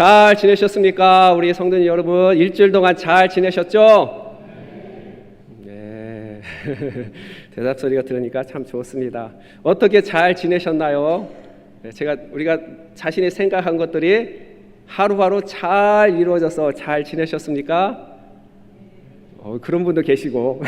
잘 지내셨습니까? 우리 성도님 여러분 일주일 동안 잘 지내셨죠? 네. 대답 소리가 들으니까 참 좋습니다. 어떻게 잘 지내셨나요? 네, 제가 우리가 자신이 생각한 것들이 하루하루 잘 이루어져서 잘 지내셨습니까? 어, 그런 분도 계시고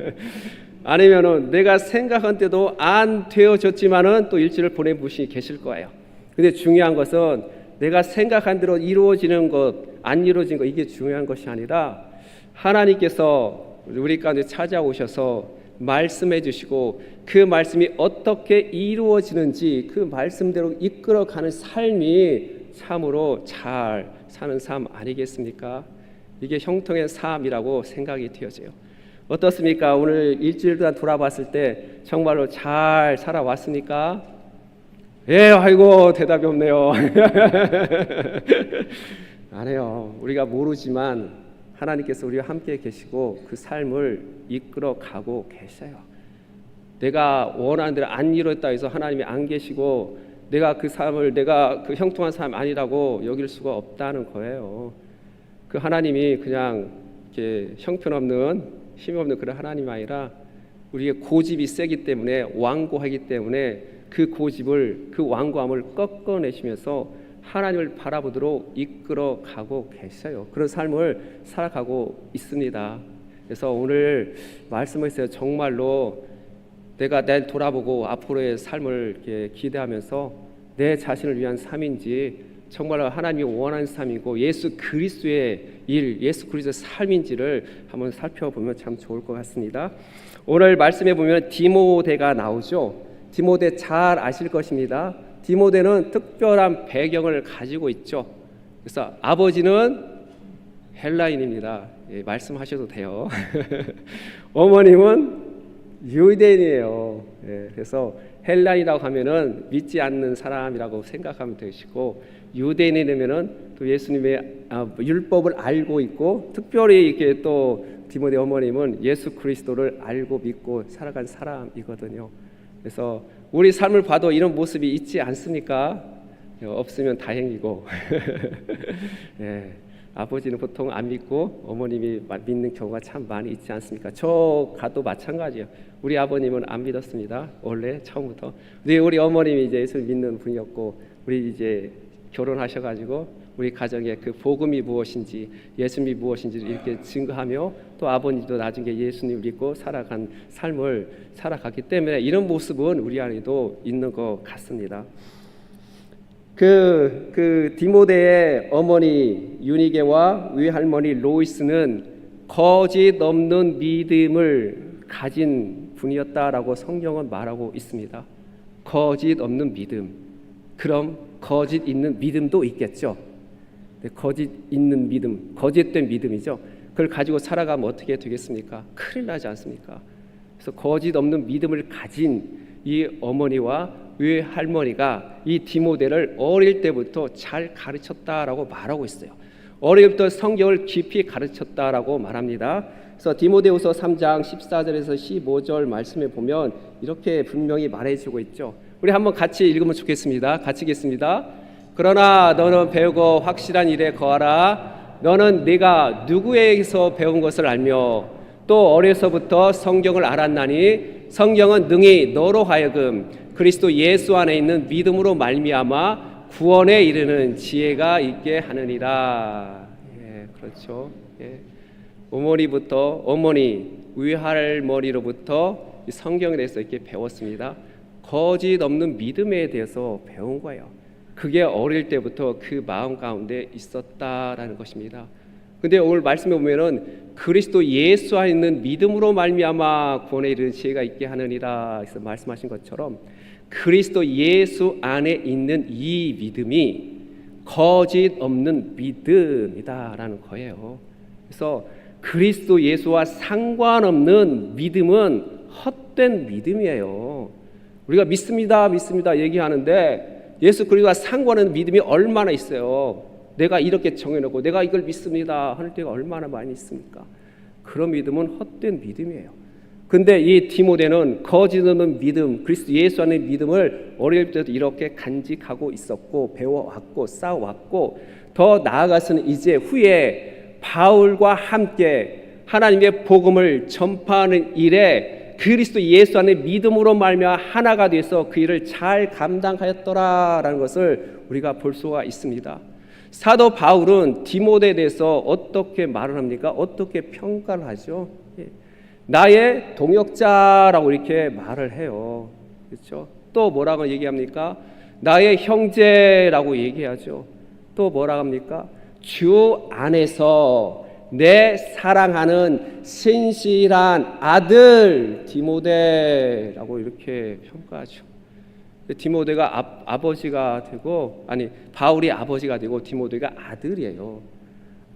아니면은 내가 생각한 때도 안 되어졌지만은 또 보낸 분이 계실 거예요. 근데 중요한 것은 내가 생각한 대로 이루어지는 것, 안 이루어진 것 이게 중요한 것이 아니라 하나님께서 우리 가운데 찾아오셔서 말씀해 주시고 그 말씀이 어떻게 이루어지는지 그 말씀대로 이끌어가는 삶이 참으로 잘 사는 삶 아니겠습니까? 이게 형통의 삶이라고 생각이 되어져요. 어떻습니까? 오늘 일주일 동안 돌아봤을 때 정말로 잘 살아왔습니까? 예, 아이고 대답이 없네요. 안 해요. 우리가 모르지만 하나님께서 우리와 함께 계시고 그 삶을 이끌어 가고 계셔요. 내가 원하는 대로 안 이루었다 해서 하나님이 안 계시고 내가 그 삶을 내가 그 형통한 삶 아니라고 여길 수가 없다는 거예요. 그 하나님이 그냥 이렇게 형편없는 힘없는 그런 하나님 아니라 우리의 고집이 세기 때문에 완고하기 때문에 그 고집을 그 완고함을 꺾어내시면서 하나님을 바라보도록 이끌어 가고 계셔요. 그런 삶을 살아가고 있습니다. 그래서 오늘 말씀하세요. 정말로 내가 내 돌아보고 앞으로의 삶을 기대하면서 내 자신을 위한 삶인지 정말 하나님이 원하는 삶이고 예수 그리스도의 일, 예수 그리스도의 삶인지를 한번 살펴보면 참 좋을 것 같습니다. 오늘 말씀해 보면 디모데가 나오죠. 디모데 잘 아실 것입니다. 디모데는 특별한 배경을 가지고 있죠. 그래서 아버지는 헬라인입니다. 예, 말씀하셔도 돼요. 어머님은 유대인이에요. 예, 그래서 헬라인이라고 하면은 믿지 않는 사람이라고 생각하면 되시고 유대인이면은 또 예수님의 아, 율법을 알고 있고 특별히 이렇게 또 디모데 어머님은 예수 그리스도를 알고 믿고 살아간 사람이거든요. 그래서 우리 삶을 봐도 이런 모습이 있지 않습니까? 없으면 다행이고 예, 아버지는 보통 안 믿고 어머님이 믿는 경우가 참 많이 있지 않습니까? 저 가도 마찬가지예요. 우리 아버님은 안 믿었습니다. 원래 처음부터. 근데 우리 어머님이 이제 예수 믿는 분이었고 우리 이제 결혼하셔가지고 우리 가정에 그 복음이 무엇인지 예수님이 무엇인지 이렇게 증거하며 또 아버님도 나중에 예수님 믿고 살아간 삶을 살아갔기 때문에 이런 모습은 우리 안에도 있는 것 같습니다. 그, 그 디모데의 어머니 유니게와 외할머니 로이스는 거짓 없는 믿음을 가진 분이었다라고 성경은 말하고 있습니다. 거짓 없는 믿음. 그럼 거짓 있는 믿음도 있겠죠. 거짓 있는 믿음, 거짓된 믿음이죠. 그걸 가지고 살아가면 어떻게 되겠습니까? 큰일 나지 않습니까? 그래서 거짓 없는 믿음을 가진 이 어머니와 외할머니가 이 디모데를 어릴 때부터 잘 가르쳤다라고 말하고 있어요. 어릴 때부터 성경을 깊이 가르쳤다라고 말합니다. 그래서 디모데후서 3장 14절에서 15절 말씀에 보면 이렇게 분명히 말해주고 있죠. 우리 한번 같이 읽으면 좋겠습니다. 같이 읽겠습니다. 그러나 너는 배우고 확실한 일에 거하라. 너는 네가 누구에게서 배운 것을 알며 또 어려서부터 성경을 알았나니 성경은 능히 너로 하여금 그리스도 예수 안에 있는 믿음으로 말미암아 구원에 이르는 지혜가 있게 하느니라. 예, 그렇죠. 예. 어머니부터 어머니 위할머니로부터 성경에 대해서 이렇게 배웠습니다. 거짓 없는 믿음에 대해서 배운 거예요. 그게 어릴 때부터 그 마음 가운데 있었다라는 것입니다. 근데 오늘 말씀에 보면은 그리스도 예수 안에 있는 믿음으로 말미암아 구원에 이르는 지혜가 있게 하느니라 해서 말씀하신 것처럼 그리스도 예수 안에 있는 이 믿음이 거짓 없는 믿음이다라는 거예요. 그래서 그리스도 예수와 상관없는 믿음은 헛된 믿음이에요. 우리가 믿습니다, 믿습니다 얘기하는데 예수 그리스도와 상관없는 믿음이 얼마나 있어요. 내가 이렇게 정해놓고 내가 이걸 믿습니다 하는 때가 얼마나 많이 있습니까? 그런 믿음은 헛된 믿음이에요. 근데 이 디모데는 거짓 없는 믿음, 그리스도 예수 안의 믿음을 어릴 때도 이렇게 간직하고 있었고 배워왔고 쌓아왔고 더 나아가서는 이제 후에 바울과 함께 하나님의 복음을 전파하는 일에 그리스도 예수 안의 믿음으로 말미암아 하나가 돼서 그 일을 잘 감당하였더라라는 것을 우리가 볼 수가 있습니다. 사도 바울은 디모데에 대해서 어떻게 말을 합니까? 어떻게 평가를 하죠? 예. 나의 동역자라고 이렇게 말을 해요. 그렇죠? 또 뭐라고 얘기합니까? 나의 형제라고 얘기하죠. 또 뭐라고 합니까? 주 안에서 내 사랑하는 신실한 아들 디모데라고 이렇게 평가하죠. 디모데가 아, 아버지가 되고 아니 바울이 아버지가 되고 디모데가 아들이에요.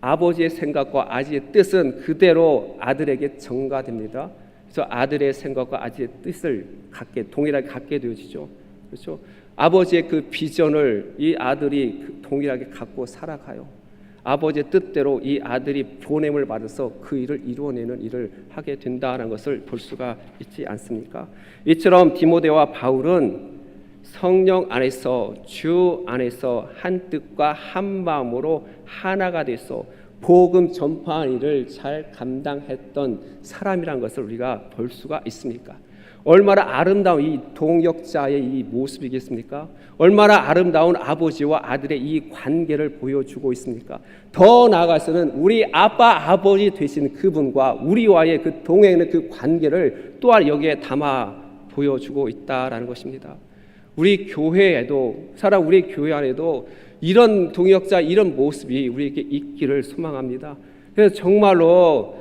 아버지의 생각과 아지의 뜻은 그대로 아들에게 전가됩니다. 그래서 아들의 생각과 아지의 뜻을 갖게 동일하게 갖게 되어지죠. 그렇죠? 아버지의 그 비전을 이 아들이 그 동일하게 갖고 살아가요. 아버지의 뜻대로 이 아들이 보냄을 받아서 그 일을 이루어내는 일을 하게 된다는 것을 볼 수가 있지 않습니까? 이처럼 디모데와 바울은 성령 안에서 주 안에서 한 뜻과 한 마음으로 하나가 돼서 복음 전파하는 일을 잘 감당했던 사람이란 것을 우리가 볼 수가 있습니까? 얼마나 아름다운 이 동역자의 이 모습이겠습니까? 얼마나 아름다운 아버지와 아들의 이 관계를 보여주고 있습니까? 더 나아가서는 우리 아빠 아버지 되신 그분과 우리와의 그 동행의 그 관계를 또한 여기에 담아 보여주고 있다라는 것입니다. 우리 교회에도 사람 우리 교회 안에도 이런 동역자 이런 모습이 우리에게 있기를 소망합니다. 그래서 정말로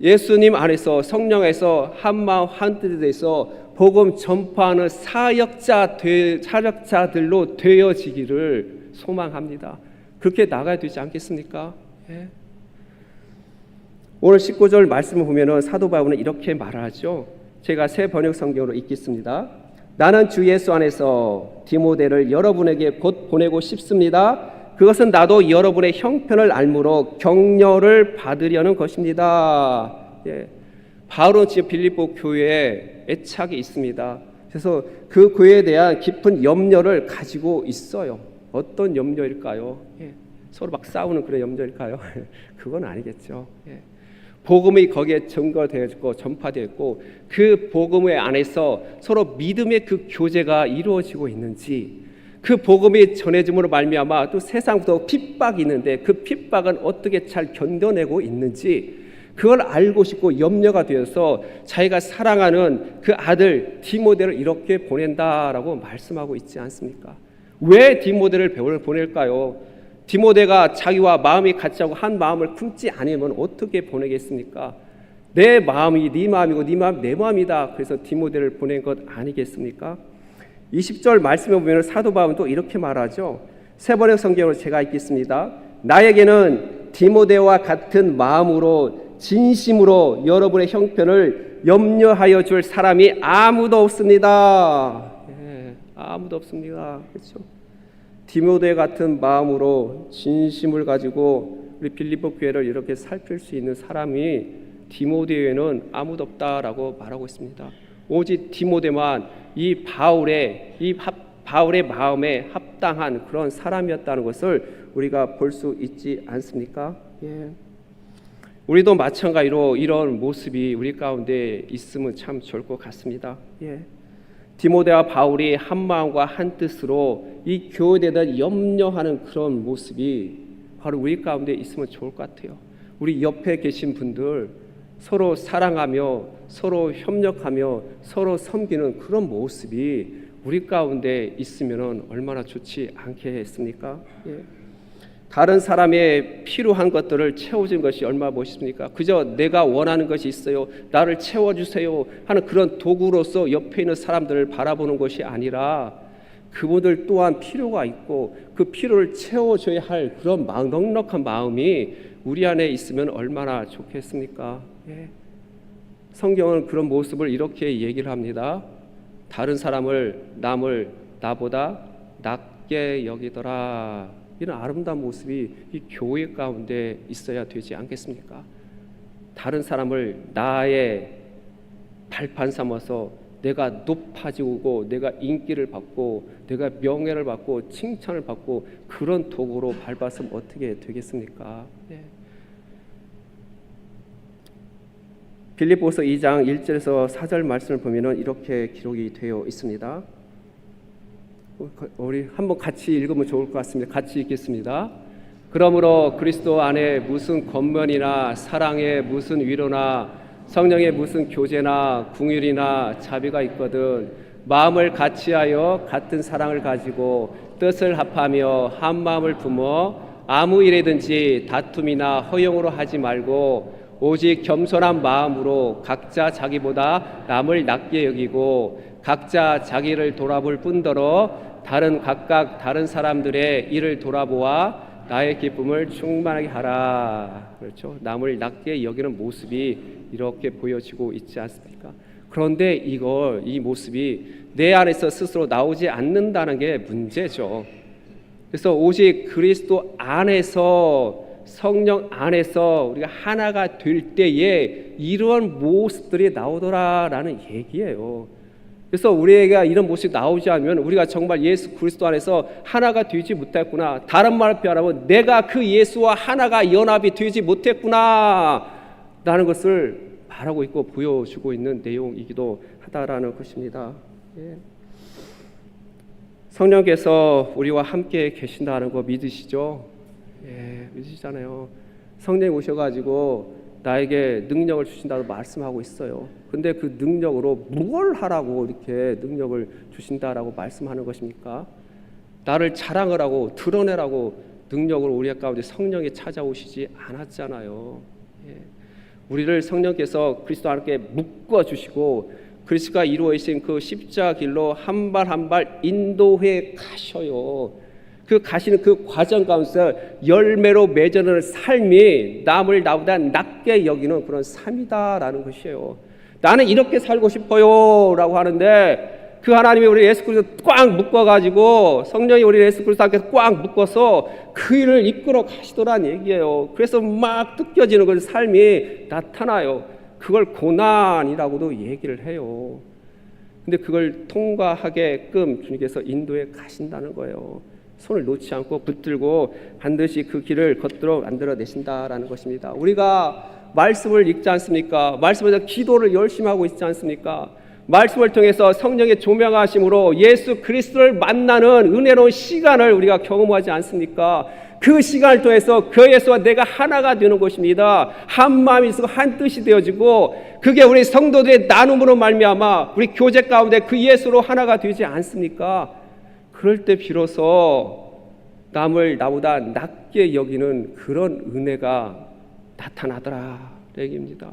예수님 안에서 성령에서 한 마음 한 뜻이 돼서 복음 전파하는 사역자 되, 사역자들로 되어지기를 소망합니다. 그렇게 나가야 되지 않겠습니까? 예. 오늘 19절 말씀을 보면은 사도 바울은 이렇게 말하죠. 제가 새 번역 성경으로 읽겠습니다. 나는 주 예수 안에서 디모데를 여러분에게 곧 보내고 싶습니다. 그것은 나도 여러분의 형편을 알므로 격려를 받으려는 것입니다. 예. 바울은 지금 빌립보 교회에 애착이 있습니다. 그래서 그 교회에 대한 깊은 염려를 가지고 있어요. 어떤 염려일까요? 예. 서로 막 싸우는 그런 염려일까요? 그건 아니겠죠. 예. 복음이 거기에 증거되었고 전파되었고 그 복음의 안에서 서로 믿음의 그 교제가 이루어지고 있는지 그 복음이 전해짐으로 말미암아 또 세상부터 핍박이 있는데 그 핍박은 어떻게 잘 견뎌내고 있는지 그걸 알고 싶고 염려가 되어서 자기가 사랑하는 그 아들 디모데를 이렇게 보낸다라고 말씀하고 있지 않습니까? 왜 디모데를 보낼까요? 디모데가 자기와 마음이 같이 하고 한 마음을 품지 않으면 어떻게 보내겠습니까? 내 마음이 네 마음이고 네 마음 내 마음이다. 그래서 디모데를 보낸 것 아니겠습니까? 20절 말씀에 보면 사도 바울은 또 이렇게 말하죠. 세 번의 성경으로 제가 읽겠습니다. 나에게는 디모데와 같은 마음으로 진심으로 여러분의 형편을 염려하여 줄 사람이 아무도 없습니다. 예, 아무도 없습니다. 그렇죠? 디모데 같은 마음으로 진심을 가지고 우리 빌립보 교회를 이렇게 살필 수 있는 사람이 디모데에는 아무도 없다라고 말하고 있습니다. 오직 디모데만 이 바울의 이 바울의 마음에 합당한 그런 사람이었다는 것을 우리가 볼 수 있지 않습니까? 예. 우리도 마찬가지로 이런 모습이 우리 가운데 있으면 참 좋을 것 같습니다. 예. 디모데와 바울이 한 마음과 한 뜻으로 이 교회에 대한 염려하는 그런 모습이 바로 우리 가운데 있으면 좋을 것 같아요. 우리 옆에 계신 분들 서로 사랑하며 서로 협력하며 서로 섬기는 그런 모습이 우리 가운데 있으면 얼마나 좋지 않겠습니까? 예. 다른 사람의 필요한 것들을 채워준 것이 얼마나 멋있습니까? 그저 내가 원하는 것이 있어요. 나를 채워주세요. 하는 그런 도구로서 옆에 있는 사람들을 바라보는 것이 아니라 그분들 또한 필요가 있고 그 필요를 채워줘야 할 그런 넉넉한 마음이 우리 안에 있으면 얼마나 좋겠습니까? 예. 성경은 그런 모습을 이렇게 얘기를 합니다. 다른 사람을 남을 나보다 낮게 여기더라. 이런 아름다운 모습이 이 교회 가운데 있어야 되지 않겠습니까? 다른 사람을 나의 발판 삼아서 내가 높아지고 내가 인기를 받고 내가 명예를 받고 칭찬을 받고 그런 도구로 밟았으면 어떻게 되겠습니까? 네. 빌립보서 2장 1절에서 4절 말씀을 보면은 이렇게 기록이 되어 있습니다. 우리 한번 같이 읽으면 좋을 것 같습니다. 같이 읽겠습니다. 그러므로 그리스도 안에 무슨 권면이나 사랑에 무슨 위로나 성령의 무슨 교제나 궁율이나 자비가 있거든 마음을 같이하여 같은 사랑을 가지고 뜻을 합하며 한 마음을 품어 아무 일이든지 다툼이나 허용으로 하지 말고 오직 겸손한 마음으로 각자 자기보다 남을 낮게 여기고 각자 자기를 돌아볼 뿐더러 다른 각각 다른 사람들의 일을 돌아보아 나의 기쁨을 충만하게 하라. 그렇죠? 남을 낮게 여기는 모습이 이렇게 보여지고 있지 않습니까? 그런데 이걸 이 모습이 내 안에서 스스로 나오지 않는다는 게 문제죠. 그래서 오직 그리스도 안에서 성령 안에서 우리가 하나가 될 때에 이런 모습들이 나오더라라는 얘기예요. 그래서 우리에게 이런 모습이 나오지 않으면 우리가 정말 예수 그리스도 안에서 하나가 되지 못했구나. 다른 말을 표현하면 내가 그 예수와 하나가 연합이 되지 못했구나. 라는 것을 말하고 있고 보여주고 있는 내용이기도 하다라는 것입니다. 예. 성령께서 우리와 함께 계신다는 거 믿으시죠? 예, 믿으시잖아요. 성령이 오셔가지고 나에게 능력을 주신다고 말씀하고 있어요. 근데 그 능력으로 뭘 하라고 이렇게 능력을 주신다라고 말씀하는 것입니까? 나를 자랑을 하고 드러내라고 능력을 우리 가운데 성령이 찾아오시지 않았잖아요. 예. 우리를 성령께서 그리스도 함께 묶어 주시고 그리스도가 이루어진 그 십자 길로 한 발 한 발 인도해 가셔요. 그 가시는 그 과정 가운데서 열매로 맺어는 삶이 남을 나보다 낮게 여기는 그런 삶이다라는 것이에요. 나는 이렇게 살고 싶어요라고 하는데 그 하나님이 우리 예수 그리스도 꽉 묶어 가지고 성령이 우리 예수 그리스도 함께 꽉 묶어서 그 일을 이끌어 가시더란 얘기예요. 그래서 막 뜯겨지는 그 삶이 나타나요. 그걸 고난이라고도 얘기를 해요. 근데 그걸 통과하게끔 주님께서 인도에 가신다는 거예요. 손을 놓지 않고 붙들고 반드시 그 길을 걷도록 만들어 내신다라는 것입니다. 우리가 말씀을 읽지 않습니까? 말씀에서 기도를 열심히 하고 있지 않습니까? 말씀을 통해서 성령의 조명하심으로 예수 그리스도를 만나는 은혜로운 시간을 우리가 경험하지 않습니까? 그 시간을 통해서 그 예수와 내가 하나가 되는 것입니다. 한 마음이 있고 한 뜻이 되어지고 그게 우리 성도들의 나눔으로 말미암아 우리 교제 가운데 그 예수로 하나가 되지 않습니까? 그럴 때 비로소 남을 나보다 낮게 여기는 그런 은혜가 나타나더라 얘기입니다.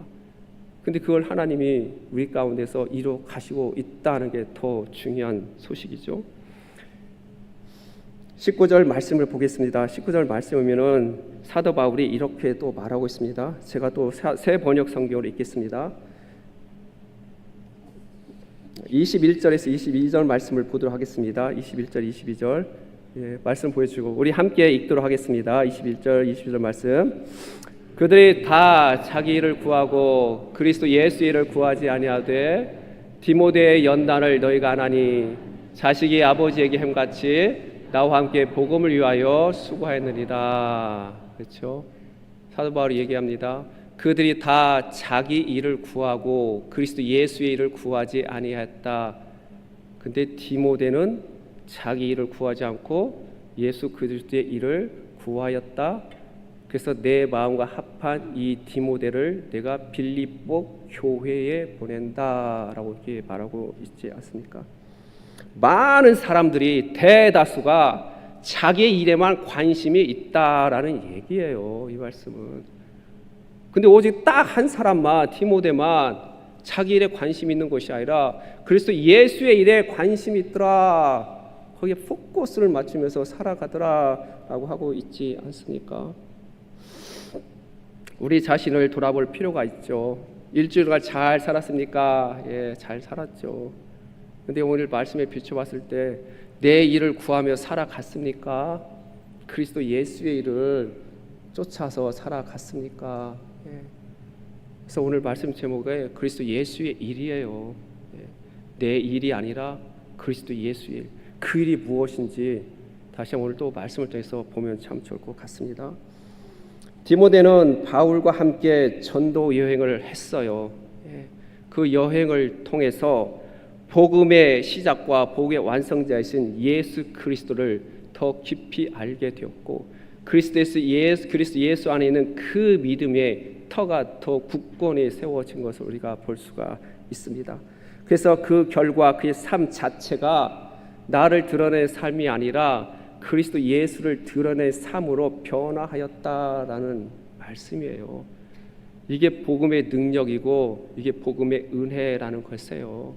근데 그걸 하나님이 우리 가운데서 이루 가시고 있다는 게 더 중요한 소식이죠. 19절 말씀을 보겠습니다. 19절 말씀이면은 사도 바울이 이렇게 또 말하고 있습니다. 제가 또 새 번역 성경으로 읽겠습니다. 21절에서 22절 말씀을 보도록 하겠습니다. 21절, 22절 예, 말씀 보여주고 우리 함께 읽도록 하겠습니다. 21절, 22절 말씀. 그들이 다 자기 일을 구하고 그리스도 예수 일을 구하지 아니하되 디모데의 연단을 너희가 안하니 자식이 아버지에게 행같이 나와 함께 복음을 위하여 수고하였느니라. 그렇죠? 사도 바울이 얘기합니다. 그들이 다 자기 일을 구하고 그리스도 예수의 일을 구하지 아니했다. 근데 디모데는 자기 일을 구하지 않고 예수 그리스도의 일을 구하였다. 그래서 내 마음과 합한 이 디모데를 내가 빌립보 교회에 보낸다라고 이렇게 말하고 있지 않습니까? 많은 사람들이 대다수가 자기의 일에만 관심이 있다라는 얘기예요. 이 말씀은. 근데 오직 딱 한 사람만 디모데만 자기 일에 관심 있는 것이 아니라 그리스도 예수의 일에 관심이 있더라. 거기에 포커스를 맞추면서 살아가더라라고 하고 있지 않습니까? 우리 자신을 돌아볼 필요가 있죠. 일주일간 잘 살았습니까? 예, 잘 살았죠. 근데 오늘 말씀에 비춰봤을 때 내 일을 구하며 살아갔습니까? 그리스도 예수의 일을 쫓아서 살아갔습니까? 예. 그래서 오늘 말씀 제목에 그리스도 예수의 일이에요. 예. 내 일이 아니라 그리스도 예수의 일. 그 일이 무엇인지 다시 오늘 또 말씀을 통해서 보면 참 좋을 것 같습니다. 디모데는 바울과 함께 전도 여행을 했어요. 예. 그 여행을 통해서 복음의 시작과 복음의 완성자이신 예수 그리스도를 더 깊이 알게 되었고 그리스도에서 예수 그리스도 예수 안에 있는 그 믿음의 터가 더 굳건히 세워진 것을 우리가 볼 수가 있습니다. 그래서 그 결과 그의 삶 자체가 나를 드러낸 삶이 아니라 그리스도 예수를 드러낸 삶으로 변화하였다라는 말씀이에요. 이게 복음의 능력이고 이게 복음의 은혜라는 것이에요.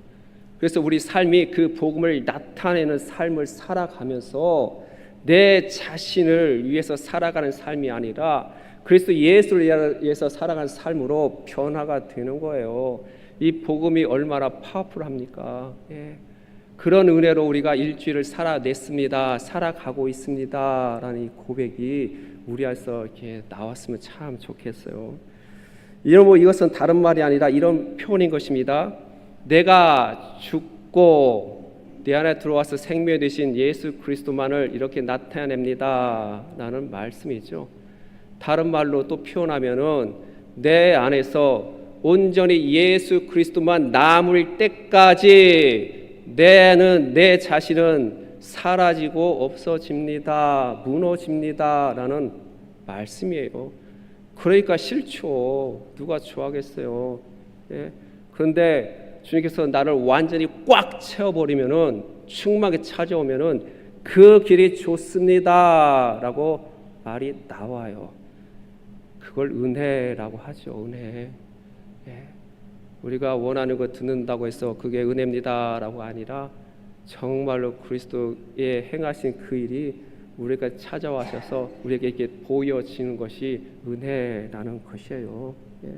그래서 우리 삶이 그 복음을 나타내는 삶을 살아가면서 내 자신을 위해서 살아가는 삶이 아니라 그리스도 예수를 위해서 살아가는 삶으로 변화가 되는 거예요. 이 복음이 얼마나 파워풀합니까? 예. 그런 은혜로 우리가 일주일을 살아냈습니다. 살아가고 있습니다 라는 이 고백이 우리 안에서 이렇게 나왔으면 참 좋겠어요. 이런 뭐 이것은 다른 말이 아니라 이런 표현인 것입니다. 내가 죽고 내 안에 들어와서 생명 되신 예수 그리스도만을 이렇게 나타냅니다 라는 말씀이죠. 다른 말로 또 표현하면은 내 안에서 온전히 예수 그리스도만 남을 때까지 내는 내 자신은 사라지고 없어집니다. 무너집니다라는 말씀이에요. 그러니까 싫죠. 누가 좋아하겠어요. 예? 그런데 주님께서 나를 완전히 꽉 채워버리면은 충만하게 찾아오면은 그 길이 좋습니다라고 말이 나와요. 그걸 은혜라고 하죠. 은혜. 예. 우리가 원하는 거 듣는다고 해서 그게 은혜입니다라고 아니라 정말로 그리스도의 행하신 그 일이 우리가 찾아와셔서 우리에게 이렇게 보여지는 것이 은혜라는 것이에요. 예.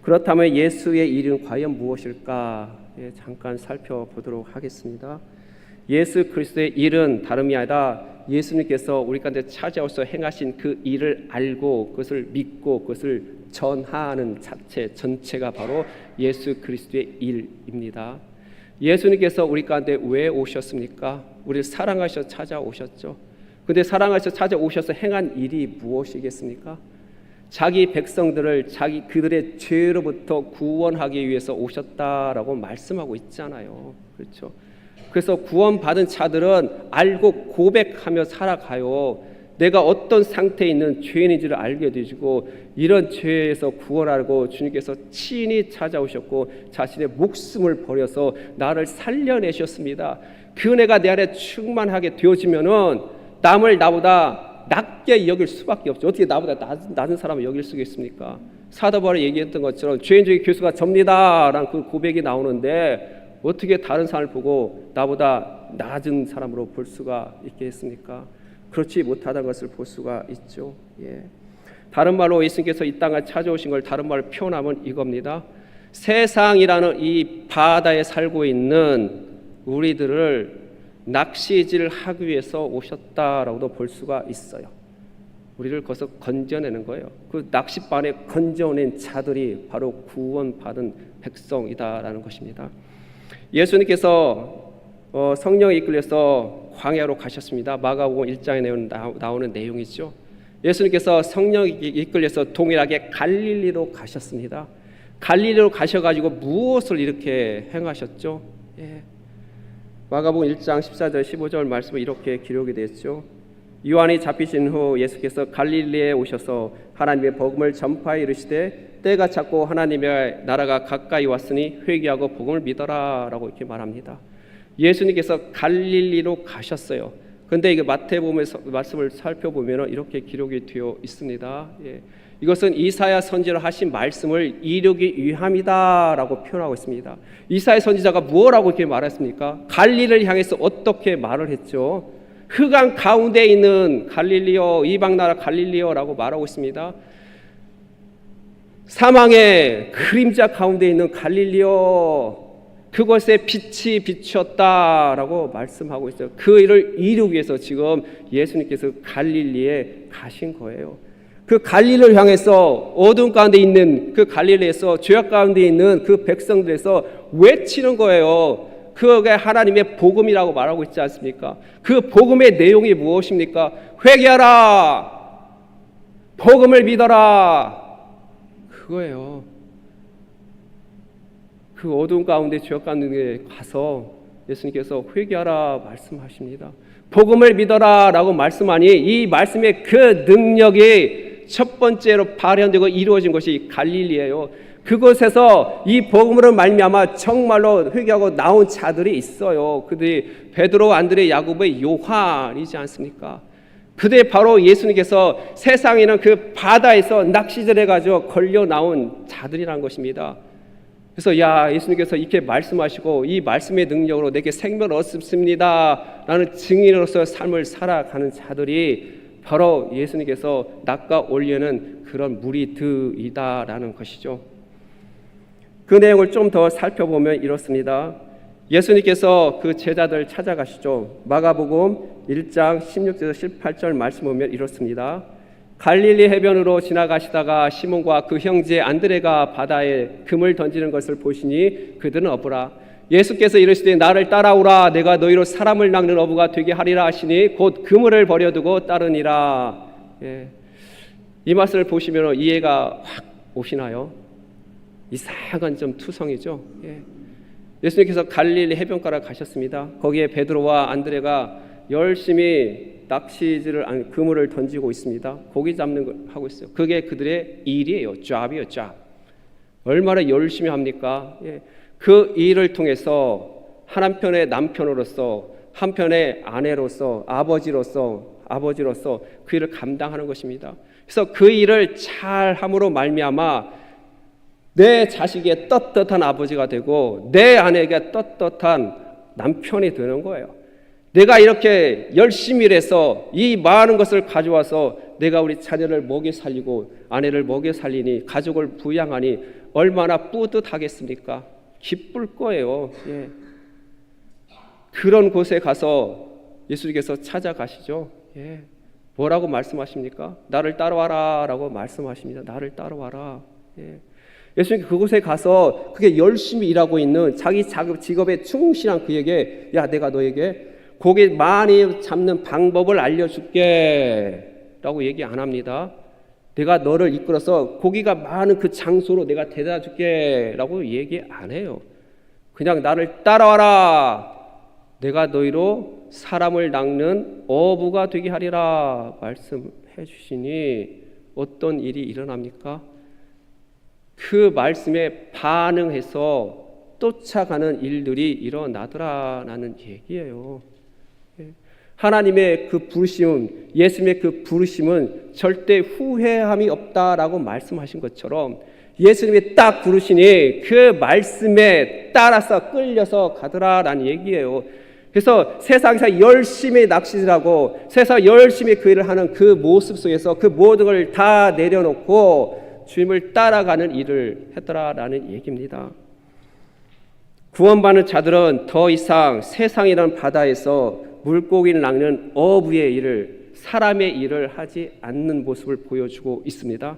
그렇다면 예수의 일은 과연 무엇일까? 예, 잠깐 살펴보도록 하겠습니다. 예수 그리스도의 일은 다름이 아니라 예수님께서 우리 가운데 찾아오셔서 행하신 그 일을 알고 그것을 믿고 그것을 전하는 자체 전체가 바로 예수 그리스도의 일입니다. 예수님께서 우리 가운데 왜 오셨습니까? 우리를 사랑하셔 찾아오셨죠. 근데 사랑하셔 찾아오셔서 행한 일이 무엇이겠습니까? 자기 백성들을 자기 그들의 죄로부터 구원하기 위해서 오셨다라고 말씀하고 있잖아요. 그렇죠? 그래서 구원받은 자들은 알고 고백하며 살아가요. 내가 어떤 상태에 있는 죄인인지를 알게 되시고 이런 죄에서 구원하고 주님께서 친히 찾아오셨고 자신의 목숨을 버려서 나를 살려내셨습니다. 그 은혜가 내 안에 충만하게 되어지면은 남을 나보다 낮게 여길 수밖에 없죠. 어떻게 나보다 낮, 낮은 사람을 여길 수가 있습니까? 사도 바울이 얘기했던 것처럼 죄인 중에 교수가 접니다라는 그 고백이 나오는데 어떻게 다른 사람을 보고 나보다 낮은 사람으로 볼 수가 있겠습니까? 그렇지 못하다는 것을 볼 수가 있죠. 예. 다른 말로 예수님께서 이 땅을 찾아오신 걸 다른 말로 표현하면 이겁니다. 세상이라는 이 바다에 살고 있는 우리들을 낚시질을 하기 위해서 오셨다라고도 볼 수가 있어요. 우리를 거기서 건져내는 거예요. 그 낚싯반에 건져낸 자들이 바로 구원받은 백성이다라는 것입니다. 예수님께서 어, 성령에 이끌려서 광야로 가셨습니다. 마가복음 1장에 나오는 내용이죠. 예수님께서 성령에 이끌려서 동일하게 갈릴리로 가셨습니다. 갈릴리로 가셔가지고 무엇을 이렇게 행하셨죠? 예. 마가복음 1장 14절 15절 말씀은 이렇게 기록이 되었죠. 요한이 잡히신 후 예수께서 갈릴리에 오셔서 하나님의 복음을 전파해 이르시되 때가 찼고 하나님의 나라가 가까이 왔으니 회개하고 복음을 믿어라라고 이렇게 말합니다. 예수님께서 갈릴리로 가셨어요. 근데 이게 마태복음에서 말씀을 살펴보면 이렇게 기록이 되어 있습니다. 예. 이것은 이사야 선지자로 하신 말씀을 이루기 위함이다라고 표현하고 있습니다. 이사야 선지자가 무엇라고 이렇게 말했습니까? 갈리를 향해서 어떻게 말을 했죠? 흑암 가운데 있는 갈릴리오 이방 나라 갈릴리오라고 말하고 있습니다. 사망의 그림자 가운데 있는 갈릴리오 그것에 빛이 비쳤다라고 말씀하고 있어요. 그 일을 이루기 위해서 지금 예수님께서 갈릴리에 가신 거예요. 그 갈릴리를 향해서 어둠 가운데 있는 그 갈릴리에서 죄악 가운데 있는 그 백성들에서 외치는 거예요. 그게 하나님의 복음이라고 말하고 있지 않습니까? 그 복음의 내용이 무엇입니까? 회개하라. 복음을 믿어라. 그거예요. 그 어두운 가운데 죄악 가운데 가서 예수님께서 회개하라 말씀하십니다. 복음을 믿어라라고 말씀하니 이 말씀의 그 능력이 첫 번째로 발현되고 이루어진 것이 갈릴리예요. 그곳에서 이 복음으로 말미암아 정말로 회개하고 나온 자들이 있어요. 그들이 베드로, 안드레, 야고보의 요한이지 않습니까? 그들 바로 예수님께서 세상에는 그 바다에서 낚시질 해가지고 걸려 나온 자들이라는 것입니다. 그래서 야 예수님께서 이렇게 말씀하시고 이 말씀의 능력으로 내게 생명을 얻습니다 라는 증인으로서 삶을 살아가는 자들이 바로 예수님께서 낚아 올리는 그런 무리들이다라는 것이죠. 그 내용을 좀 더 살펴보면 이렇습니다. 예수님께서 그 제자들 찾아가시죠. 마가복음 1장 16절에서 18절 말씀 보면 이렇습니다. 갈릴리 해변으로 지나가시다가 시몬과 그 형제 안드레가 바다에 금을 던지는 것을 보시니 그들은 어부라. 예수께서 이르시되 나를 따라오라 내가 너희로 사람을 낚는 어부가 되게 하리라 하시니 곧 그물을 버려두고 따르니라. 예. 이 말씀을 보시면 이해가 확 오시나요? 이상한 좀 투성이죠. 예. 예수님께서 갈릴리 해변가로 가셨습니다. 거기에 베드로와 안드레가 열심히 낚시질을 아니 그물을 던지고 있습니다. 고기 잡는 걸 하고 있어요. 그게 그들의 일이에요. 잡이요, 잡. 얼마나 열심히 합니까? 예. 그 일을 통해서 한 한편의 남편으로서 한편의 아내로서 아버지로서 아버지로서 그 일을 감당하는 것입니다. 그래서 그 일을 잘 함으로 말미암아 내 자식의 떳떳한 아버지가 되고 내 아내에게 떳떳한 남편이 되는 거예요. 내가 이렇게 열심히 일해서 이 많은 것을 가져와서 내가 우리 자녀를 먹여 살리고 아내를 먹여 살리니 가족을 부양하니 얼마나 뿌듯하겠습니까? 기쁠 거예요. 예. 그런 곳에 가서 예수님께서 찾아가시죠. 예. 뭐라고 말씀하십니까? 나를 따라와라 라고 말씀하십니다. 나를 따라와라. 예. 예수님 그곳에 가서 그게 열심히 일하고 있는 자기 직업에 충실한 그에게 야 내가 너에게 고기 많이 잡는 방법을 알려줄게 라고 얘기 안 합니다. 내가 너를 이끌어서 고기가 많은 그 장소로 내가 데려다 줄게 라고 얘기 안 해요. 그냥 나를 따라와라. 내가 너희로 사람을 낚는 어부가 되게 하리라 말씀해 주시니 어떤 일이 일어납니까? 그 말씀에 반응해서 쫓아가는 일들이 일어나더라라는 얘기예요. 하나님의 그 부르심은 예수님의 그 부르심은 절대 후회함이 없다라고 말씀하신 것처럼 예수님이 딱 부르시니 그 말씀에 따라서 끌려서 가더라라는 얘기예요. 그래서 세상에서 열심히 낚시질하고 세상 열심히 그 일을 하는 그 모습 속에서 그 모든 걸 다 내려놓고 주님을 따라가는 일을 했더라라는 얘기입니다. 구원받는 자들은 더 이상 세상이라는 바다에서 물고기를 낚는 어부의 일을 사람의 일을 하지 않는 모습을 보여주고 있습니다.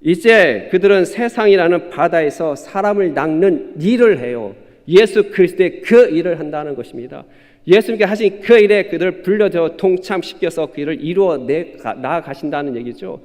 이제 그들은 세상이라는 바다에서 사람을 낚는 일을 해요. 예수 그리스도의 그 일을 한다는 것입니다. 예수님께 하신 그 일에 그들을 불러줘 동참시켜서 그 일을 이루어 나가신다는 얘기죠.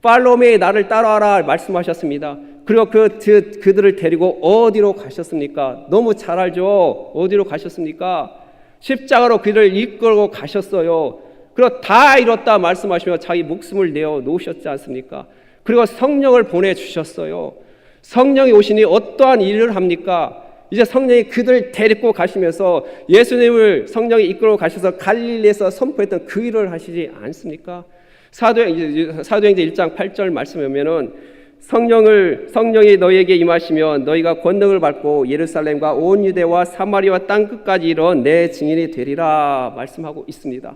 팔로미 나를 따라와라 말씀하셨습니다. 그리고 그, 그 그들을 데리고 어디로 가셨습니까? 너무 잘 알죠. 어디로 가셨습니까? 십자가로 그들을 이끌고 가셨어요. 그리고 다 이뤘다 말씀하시며 자기 목숨을 내어 놓으셨지 않습니까? 그리고 성령을 보내주셨어요. 성령이 오시니 어떠한 일을 합니까? 이제 성령이 그들 데리고 가시면서 예수님을 성령이 이끌어 가셔서 갈릴리에서 선포했던 그 일을 하시지 않습니까? 사도행, 사도행전 1장 8절 말씀에 보면은 성령을 성령이 너희에게 임하시면 너희가 권능을 받고 예루살렘과 온 유대와 사마리아 땅 끝까지 이런 내 증인이 되리라 말씀하고 있습니다.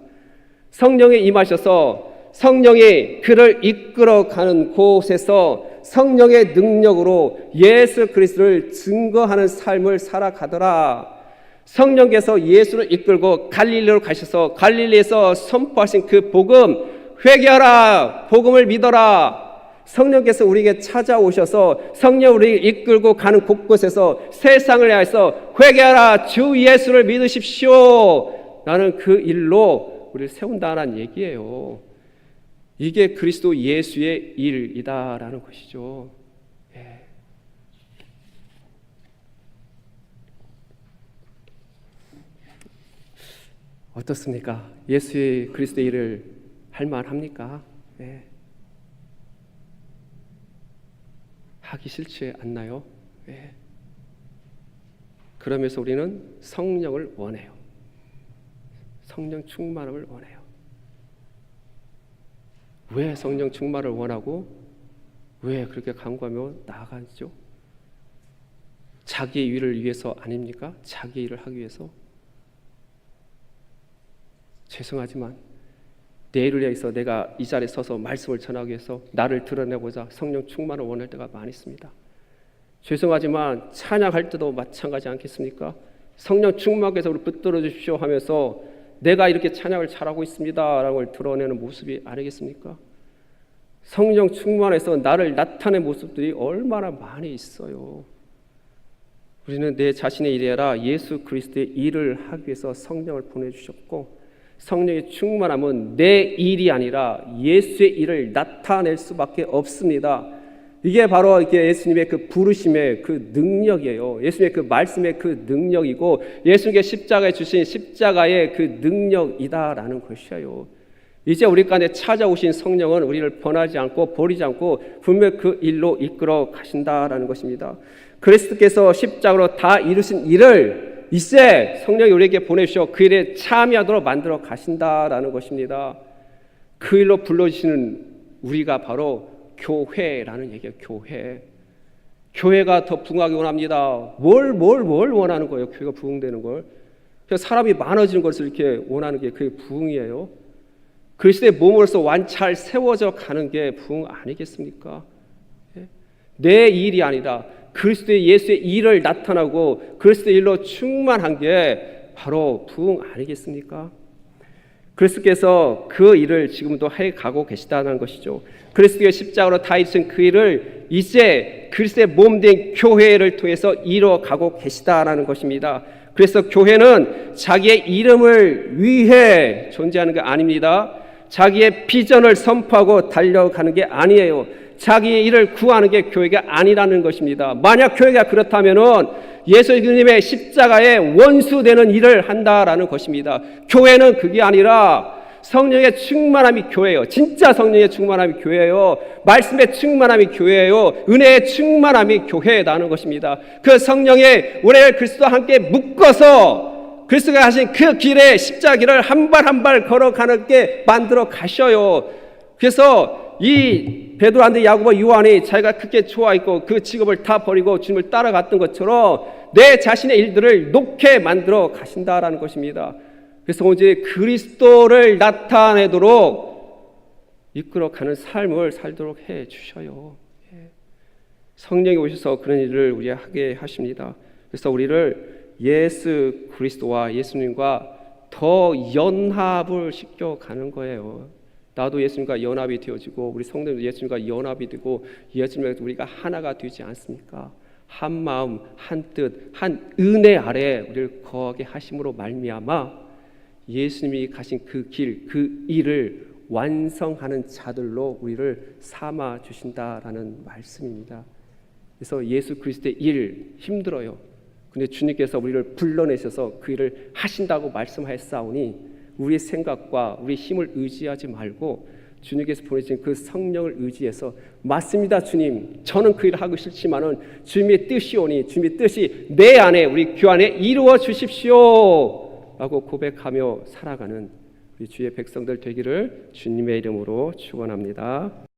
성령이 임하셔서 성령이 그를 이끌어 가는 곳에서 성령의 능력으로 예수 그리스도를 증거하는 삶을 살아가더라. 성령께서 예수를 이끌고 갈릴리로 가셔서 갈릴리에서 선포하신 그 복음 회개하라 복음을 믿어라 성령께서 우리에게 찾아오셔서 성령 우리를 이끌고 가는 곳곳에서 세상을 향해서 회개하라 주 예수를 믿으십시오 나는 그 일로 우리를 세운다는 얘기예요 이게 그리스도 예수의 일이다라는 것이죠 예. 어떻습니까? 예수의 그리스도의 일을 할 만합니까? 예. 하기 싫지 않나요? 예. 그러면서 우리는 성령을 원해요. 성령 충만함을 원해요. 왜 성령 충만을 원하고 왜 그렇게 간구하며 나아가죠? 자기 일을 위해서 아닙니까? 자기 일을 하기 위해서 죄송하지만 내일을 위해서 내가 이 자리에 서서 말씀을 전하기 위해서 나를 드러내고자 성령 충만을 원할 때가 많이 있습니다. 죄송하지만 찬양할 때도 마찬가지 않겠습니까? 성령 충만께서 우리 붙들어 주십시오 하면서 내가 이렇게 찬양을 잘하고 있습니다라는 걸 드러내는 모습이 아니겠습니까? 성령 충만해서 나를 나타낸 모습들이 얼마나 많이 있어요. 우리는 내 자신의 일이 아니라 예수 그리스도의 일을 하기 위해서 성령을 보내주셨고 성령의 충만함은 내 일이 아니라 예수의 일을 나타낼 수밖에 없습니다. 이게 바로 이게 예수님의 그 부르심의 그 능력이에요. 예수님의 그 말씀의 그 능력이고 예수님께 십자가에 주신 십자가의 그 능력이다라는 것이에요. 이제 우리 가운데 찾아오신 성령은 우리를 번하지 않고 버리지 않고 분명 그 일로 이끌어 가신다라는 것입니다. 그리스도께서 십자가로 다 이루신 일을 이제 성령이 우리에게 보내주셔 그 일에 참여하도록 만들어 가신다라는 것입니다. 그 일로 불러주시는 우리가 바로 교회라는 얘기예요. 교회. 교회가 더 부흥하기 원합니다. 뭘, 뭘, 뭘 원하는 거예요? 교회가 부흥되는 걸. 사람이 많아지는 것을 이렇게 원하는 게 그게 부흥이에요. 그리스도의 몸으로서 완찰 세워져 가는 게 부흥 아니겠습니까? 예? 내 일이 아니라 그리스도의 예수의 일을 나타나고 그리스도의 일로 충만한 게 바로 부흥 아니겠습니까? 그리스도께서 그 일을 지금도 해 가고 계시다는 것이죠. 그리스도의 십자가로 다 이루신 그 일을 이제 그리스도의 몸 된 교회를 통해서 이뤄 가고 계시다라는 것입니다. 그래서 교회는 자기의 이름을 위해 존재하는 게 아닙니다. 자기의 비전을 선포하고 달려가는 게 아니에요. 자기의 일을 구하는 게 교회가 아니라는 것입니다. 만약 교회가 그렇다면은 예수님의 십자가의 원수되는 일을 한다라는 것입니다. 교회는 그게 아니라 성령의 충만함이 교회예요. 진짜 성령의 충만함이 교회예요. 말씀의 충만함이 교회예요. 은혜의 충만함이 교회라는 것입니다. 그 성령의 우리를 그리스도와 함께 묶어서 그리스도가 하신 그 길에 십자기를 한 발 한 발 걸어가는 게 만들어 가셔요. 그래서 이 베드로한테 야고보 요한이 자기가 크게 좋아했고 그 직업을 다 버리고 주님을 따라갔던 것처럼 내 자신의 일들을 놓게 만들어 가신다라는 것입니다. 그래서 오직 그리스도를 나타내도록 이끌어가는 삶을 살도록 해 주셔요. 예. 성령이 오셔서 그런 일을 우리 하게 하십니다. 그래서 우리를 예수 그리스도와 예수님과 더 연합을 시켜 가는 거예요. 나도 예수님과 연합이 되어지고 우리 성도도 예수님과 연합이 되고 예수님과 우리가 하나가 되지 않습니까? 한 마음, 한 뜻, 한 은혜 아래 우리를 거하게 하심으로 말미암아 예수님이 가신 그 길, 그 일을 완성하는 자들로 우리를 삼아 주신다라는 말씀입니다. 그래서 예수 그리스도의 일 힘들어요. 근데 주님께서 우리를 불러내셔서 그 일을 하신다고 말씀하였사오니 우리의 생각과 우리 힘을 의지하지 말고 주님께서 보내신 그 성령을 의지해서 맞습니다 주님 저는 그 일을 하고 싫지만은 주님의 뜻이오니 주님의 뜻이 내 안에 우리 귀 안에 이루어 주십시오 라고 고백하며 살아가는 우리 주의 백성들 되기를 주님의 이름으로 축원합니다.